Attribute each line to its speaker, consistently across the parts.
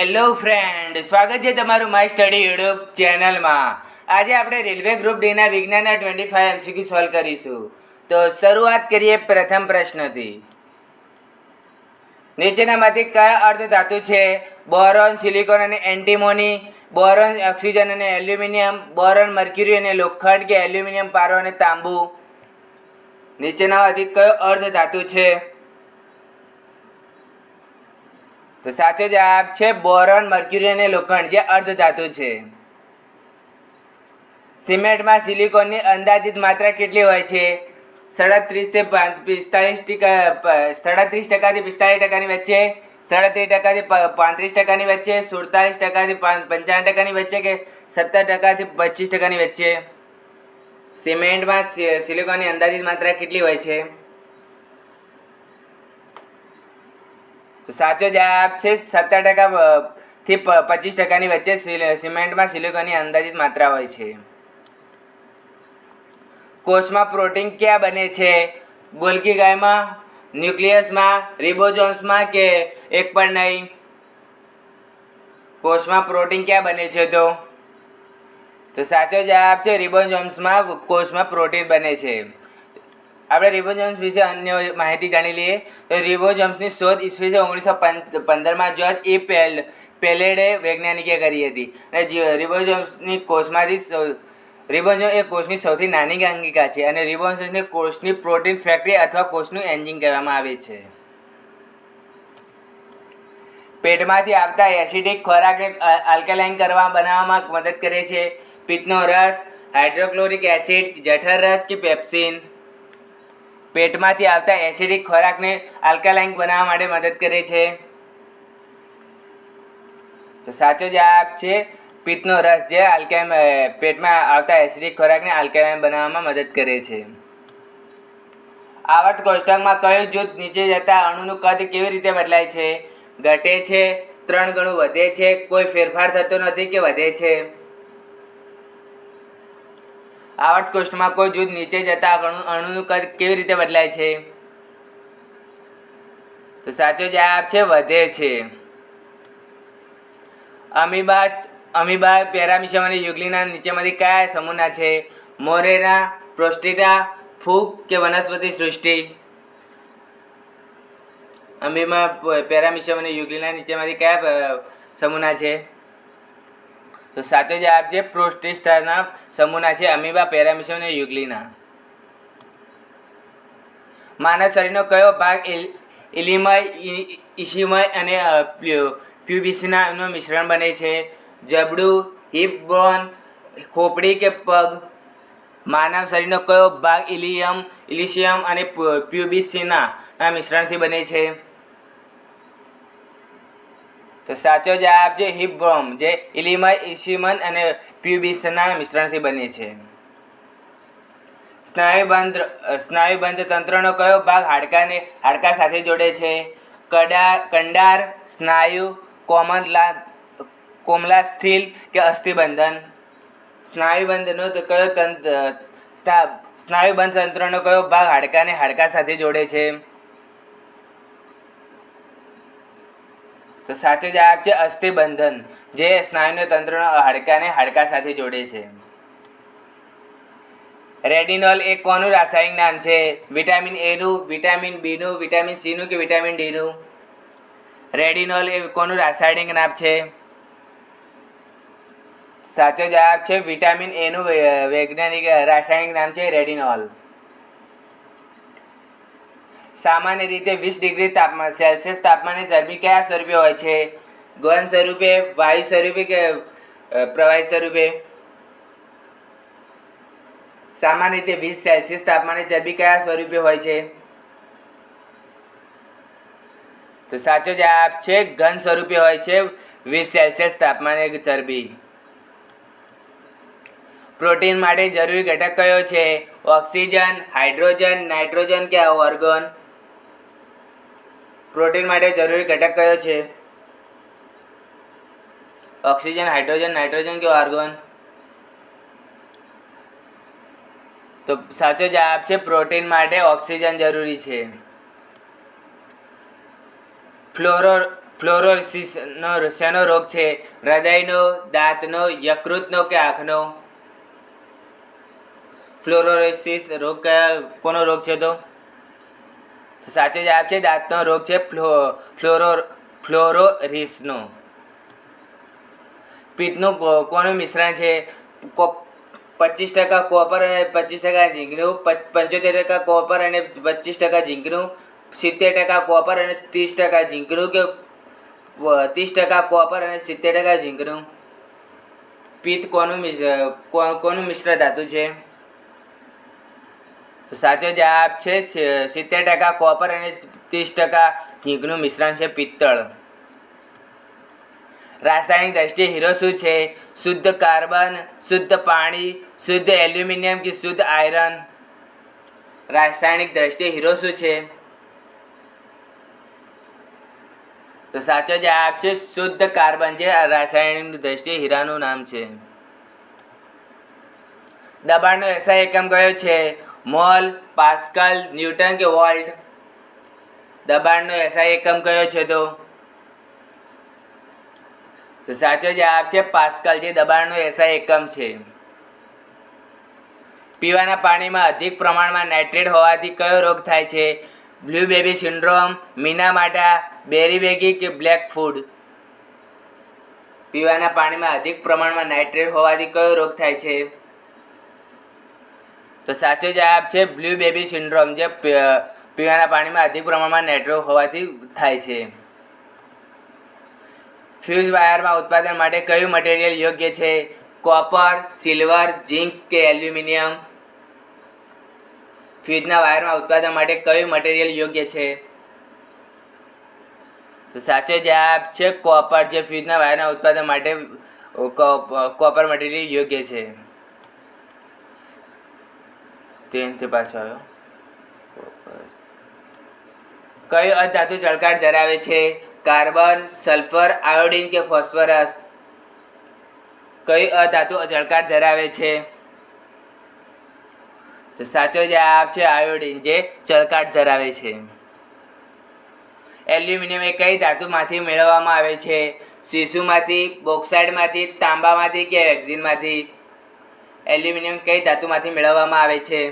Speaker 1: Hello friend સ્વાગત છે તમારું માય સ્ટડી યુટ્યુબ ચેનલમાં આજે આપણે રેલવે ગ્રુપ ડીના વિજ્ઞાનના ટ્વેન્ટી ફાઈવ એમસીક્યુ સોલ્વ કરીશું. તો શરૂઆત કરીએ પ્રથમ પ્રશ્નથી. નીચેનામાંથી કયા અર્ધ ધાતુ છે? બોરોન, સિલિકોન અને એન્ટીમોની. બોરોન, ઓક્સિજન અને એલ્યુમિનિયમ. બોરોન, મર્ક્યુરી અને લોખંડ કે એલ્યુમિનિયમ, પારો અને તાંબુ. નીચેનામાંથી કયો અર્ધ ધાતુ છે? તો સાચો જવાબ છે બોરોન મર્ક્યુરી અને લોખંડ, જે અર્ધ ધાતુ છે. સિમેન્ટમાં સિલિકોનની અંદાજિત માત્રા કેટલી હોય છે? સાડત્રીસથી પિસ્તાળીસ ટકા સાડત્રીસ ટકાથી પિસ્તાળીસ ટકાની વચ્ચે, સાડત્રીસ ટકાથી પાંત્રીસ ટકાની વચ્ચે, સુડતાલીસ ટકાથી પંચાવન ટકાની વચ્ચે કે સત્તર ટકાથી પચીસ ટકાની વચ્ચે? સિમેન્ટમાં સિલિકોનની અંદાજિત માત્રા કેટલી હોય છે? તો સાચો જવાબ છે સત્તર ટકા થી પચીસ ટકાની વચ્ચે સિમેન્ટમાં સિલિકોનની અંદાજિત માત્રા હોય છે. કોષમાં પ્રોટીન ક્યાં બને છે? ગોલકી ગાયમાં, ન્યુક્લિયસમાં, રિબોઝોમ્સમાં કે એક પણ નહીં? કોષમાં પ્રોટીન ક્યાં બને છે તો? તો સાચો જવાબ છે રિબોઝોમ્સમાં કોષમાં પ્રોટીન બને છે. આપણે રિબોઝોમ્સ વિશે અન્ય માહિતી જાણી લઈએ. તો રિબોઝોમ્સની શોધ ઈસવીસન ઓગણીસો પંદરમાં જ્યોર્જ એ પેલ, પેલેડે વૈજ્ઞાનિકે કરી હતી. અને રિબોઝોમ્સની કોષમાંથી રિબોઝોમ એ કોષની સૌથી નાની અંગિકા છે અને રિબોઝોમ્સને કોષની પ્રોટીન ફેક્ટરી અથવા કોષનું એન્જિન કહેવામાં આવે છે. પેટમાંથી આવતા એસિડિક ખોરાકને આલ્કલાઇન કરવા બનાવવામાં મદદ કરે છે. પિત્તનો રસ હાઇડ્રોક્લોરિક એસિડ જઠર રસ કે પેપ્સિન પેટમાંથી આવતા એસિડિક ખોરાકને આલ્કાલાઇન બનાવવા માટે મદદ કરે છે. તો સાચો જવાબ છે, પિત્તનો રસ જે આલ્કાઇન પેટમાં આવતા એસિડિક ખોરાકને આલ્કાલાઇન બનાવવામાં મદદ કરે છે. આવર્ત કોષ્ટકમાં કયું જૂથ નીચે જતા અણુનું કદ કેવી રીતે બદલાય છે? ઘટે છે, ત્રણ ગણું વધે છે, કોઈ ફેરફાર થતો નથી કે વધે છે? આવર્ત કોષ્ટમાં કોઈ જૂથ નીચે જતા અણુ અણુનું કદ કેવી રીતે બદલાય છે? તો સાચો જવાબ છે, વધે છે. અમીબા અમીબા પેરામિશમ અને યુગલીના નીચેમાંથી કયા સમૂહના છે? મોરેના, પ્રોસ્ટિટા, ફૂગ કે વનસ્પતિ સૃષ્ટિ? અમીબા પેરામિશમ અને યુગલીના નીચેમાંથી કયા સમૂહના છે? તો સાચો જવાબ છે પ્રોસ્ટિસ્ટાના સમૂહના છે અમીબા પેરામિશમ અને યુગલીના. માનવ શરીરનો કયો ભાગ ઇલિમય ઈશિમય અને અ, પ્યુ- મિશ્રણ બને છે? જબડું હિપ બોન ખોપડી કે પગ? માનવ શરીરનો કયો ભાગ ઇલિયમ ઇલિશિયમ અને પ્યુ- પ્યુબિસિના મિશ્રણથી બને છે? તો સાચો જવાબ છે હિપબ્રોમ જે ઇલિમય ઇશિમન અને પ્યુબિસના મિશ્રણથી બને છે. સ્નાયુબંધ સ્નાયુબંધ તંત્રનો કયો ભાગ હાડકાને, હાડકા સાથે જોડે છે? કડા, કંડાર, સ્નાયુ કોમનલા સ્થિલ કે અસ્થિબંધન? સ્નાયુબંધનો તો કયો તંત્ર સ્નાયુબંધ તંત્રનો કયો ભાગ હાડકાને હાડકા સાથે જોડે છે? તો સાચો જવાબ છે અસ્થિબંધન, જે સ્નાયુનો તંત્રનો હાડકાને હાડકા સાથે જોડે છે. રેડિનોલ એ કોનું રાસાયણિક નામ છે? વિટામિન એનું વિટામિન બીનું વિટામિન સીનું કે વિટામિન ડીનું રેડિનોલ એ કોનું રાસાયણિક નામ છે? સાચો જવાબ છે વિટામિન એનું વૈજ્ઞાનિક, રાસાયણિક નામ છે રેડિનોલ સામાન્ય રીતે વીસ ડિગ્રી તાપમાન, સેલ્સિયસ તાપમાને ચરબી કયા સ્વરૂપે હોય છે? ગન સ્વરૂપે, વાયુ સ્વરૂપે કે પ્રવાહી સ્વરૂપે? સામાન્ય રીતે વીસ સેલ્સિયસ તાપમાને ચરબી કયા સ્વરૂપે હોય છે? તો સાચો જવાબ છે, ઘન સ્વરૂપે હોય છે, વીસ સેલ્સિયસ તાપમાને ચરબી. પ્રોટીન માટે જરૂરી ઘટક કયો છે? ઓક્સિજન, હાઇડ્રોજન, નાઇટ્રોજન કે ઓર્ગન? પ્રોટીન માટે જરૂરી ઘટક કયો છે? ઓક્સિજન, હાઇડ્રોજન, નાઇટ્રોજન કે આર્ગોન? તો સાચો જવાબ છે પ્રોટીન માટે ઓક્સિજન જરૂરી છે. ફ્લોરો ફ્લોરોસિસનો શેનો રોગ છે? હૃદયનો, દાંતનો, યકૃતનો કે આંખનો? ફ્લોરોસિસ રોગ કયા, કોનો રોગ છે તો? સાચો જવાબ છે, દાંતનો રોગ છે, ફ્લો, ફ્લોરો, ફ્લોરોરિસનો. પિત્તનું કોનું મિશ્રણ છે? પચીસ ટકા કોપર અને પચીસ ટકા ઝીંકનું પંચોતેર ટકા કોપર અને પચીસ ટકા ઝીંકનું સિત્તેર ટકા કોપર અને ત્રીસ ટકા ઝીંકનું કે ત્રીસ ટકા કોપર અને સિત્તેર ટકા ઝીંકનું પિત્ત કોનું મિશ્ર કોનું મિશ્ર ધાતુ છે? તો સાચો જવાબ છે સિત્તેર ટકા કોપર અને ત્રીસ ટકા ઝીંકનું મિશ્રણ છે પિત્તળ. રાસાયણિક દ્રષ્ટિએ હીરો શું છે? શુદ્ધ કાર્બન, શુદ્ધ પાણી, શુદ્ધ એલ્યુમિનિયમ કે શુદ્ધ આયરન? રાસાયણિક દ્રષ્ટિએ હીરો શું છે? તો સાચો જવાબ છે શુદ્ધ કાર્બન છે. રાસાયણિક દ્રષ્ટિએ હીરાનું નામ છે. દબાણનો એસઆઈ એકમ કયો છે? મોલ, પાસ્કલ, ન્યૂટન કે વોલ્ટ? દબાણનો એસઆઈ એકમ કયો છે તો? તો સાચો જવાબ છે પાસ્કલ જે દબાણનો એસઆઈ એકમ છે. પીવાના પાણીમાં અધિક પ્રમાણમાં નાઇટ્રેટ હોવાથી કયો રોગ થાય છે? Blue baby syndrome, Minamata, beriberi કે બ્લેક ફૂડ? પીવાના પાણીમાં અધિક પ્રમાણમાં નાઇટ્રેટ હોવાથી કયો રોગ થાય છે? તો સાચો જવાબ છે બ્લુ બેબી સિન્ડ્રોમ, જે પીવાના પાણીમાં અધિક પ્રમાણમાં નેટવર્ક હોવાથી થાય છે. ફ્યુઝ વાયરમાં ઉત્પાદન માટે કયું મટીરિયલ યોગ્ય છે? કોપર, સિલ્વર, ઝિંક કે એલ્યુમિનિયમ? ફ્યુઝના વાયરમાં ઉત્પાદન માટે કયું મટીરિયલ યોગ્ય છે? તો સાચો જવાબ છે કોપર, જે ફ્યુઝના વાયરના ઉત્પાદન માટે કોપર મટીરિયલ યોગ્ય છે. તેનથી પાછો આવ્યો. કયો અધાતુ જળકાટ ધરાવે છે? કાર્બન, સલ્ફર, આયોડિન કે ફોસ્ફરસ? કઈ અધાતુ જળકાટ ધરાવે છે? તો સાચો જવાબ છે આયોડિન જે ચળકાટ ધરાવે છે. એલ્યુમિનિયમ એ કઈ ધાતુમાંથી મેળવવામાં આવે છે? શીશુમાંથી, બોક્સાઇડમાંથી, તાંબામાંથી કે વેક્સિનમાંથી? એલ્યુમિનિયમ કઈ ધાતુમાંથી મેળવવામાં આવે છે?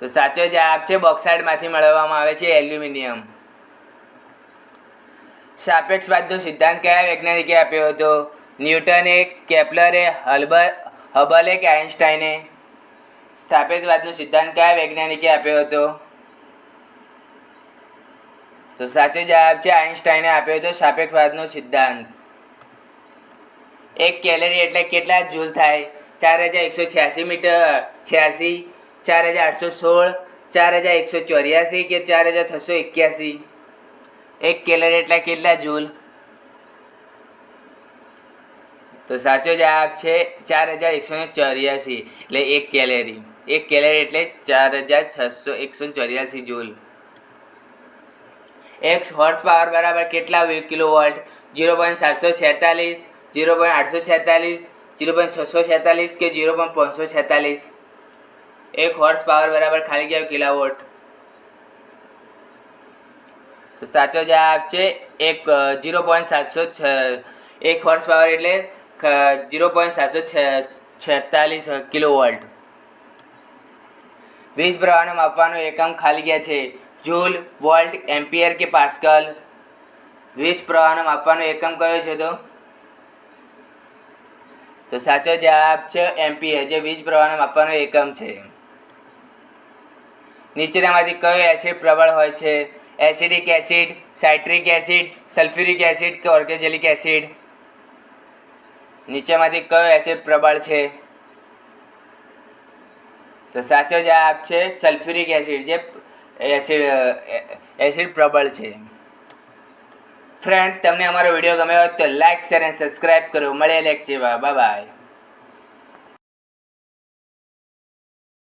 Speaker 1: તો સાચો જવાબ છે બોક્સાઇડમાંથી મેળવવામાં આવે છે એલ્યુમિનિયમ. સાપેક્ષવાદનો સિદ્ધાંત કયા વૈજ્ઞાનિકે આપ્યો હતો? ન્યૂટને, કેપ્લરે, હલબર, હબલે કે આઇન્સ્ટાઈને સ્થાપિતવાદનો સિદ્ધાંત કયા વૈજ્ઞાનિકે આપ્યો હતો? તો સાચો જવાબ છે આઇન્સ્ટાઈને આપ્યો હતો સાપેક્ષવાદનો સિદ્ધાંત. એક કેલરી એટલે કેટલા જૂલ થાય? ચાર હજાર એકસો છ્યાસી મીટર. છ્યાસી, ચાર હજાર આઠસો સોળ, ચાર હજાર એકસો ચોર્યાસી કે ચાર હજાર છસો એક્યાસી? એક કેલરી એટલે કેટલા જૂલ? તો સાચો જવાબ છે ચાર હજાર એકસો ચોર્યાસી. એટલે એક કેલેરી એક કેલેરી એટલે ચાર હજાર છસો એકસો ચોર્યાસી જૂલ. એક હોર્સ પાવર બરાબર કેટલા કિલો વોલ્ટ જીરો પોઈન્ટ સાતસો છેતાલીસ. જીરો પોઈન્ટ આઠસો છેતાલીસ, જીરો પોઈન્ટ છસો છેતાલીસ કે જીરો પોઈન્ટ પાંચસો છેતાલીસ. એક હોર્સ પાવર બરાબર ખાલી ગયા કિલાવોટ. તો સાચો જવાબ છે એક જીરો પોઈન્ટ સાતસો એક હોર્સ પાવર એટલે જીરો પોઈન્ટ સાતસો છેતાલીસ કિલો વોલ્ટ વીજ પ્રવાહનો માપવાનો એકમ ખાલી ગયા છે જૂલ, વોલ્ટ, એમ્પિયર કે પાસ્કલ? વીજ પ્રવાહનો માપવાનો એકમ કયો છે તો? તો સાચો જવાબ છે એમપીએ જે વીજ પ્રવાહને માપવાનો એકમ છે. નીચેનામાંથી કયો એસિડ પ્રબળ હોય છે? Acidic acid citric acid sulphuric acid કે ઓર્ગેજેલિક એસિડ નીચેમાંથી કયો એસિડ પ્રબળ છે? તો સાચો જવાબ છે સલ્ફ્યુરિક એસિડ જે એસિડ એસિડ પ્રબળ છે. ફ્રેન્ડ તમને અમારો વીડિયો ગમ્યો હોય તો લાઇક શેર અને સબસ્ક્રાઈબ કરો. મળે લેક્ચરમાં બાય બાય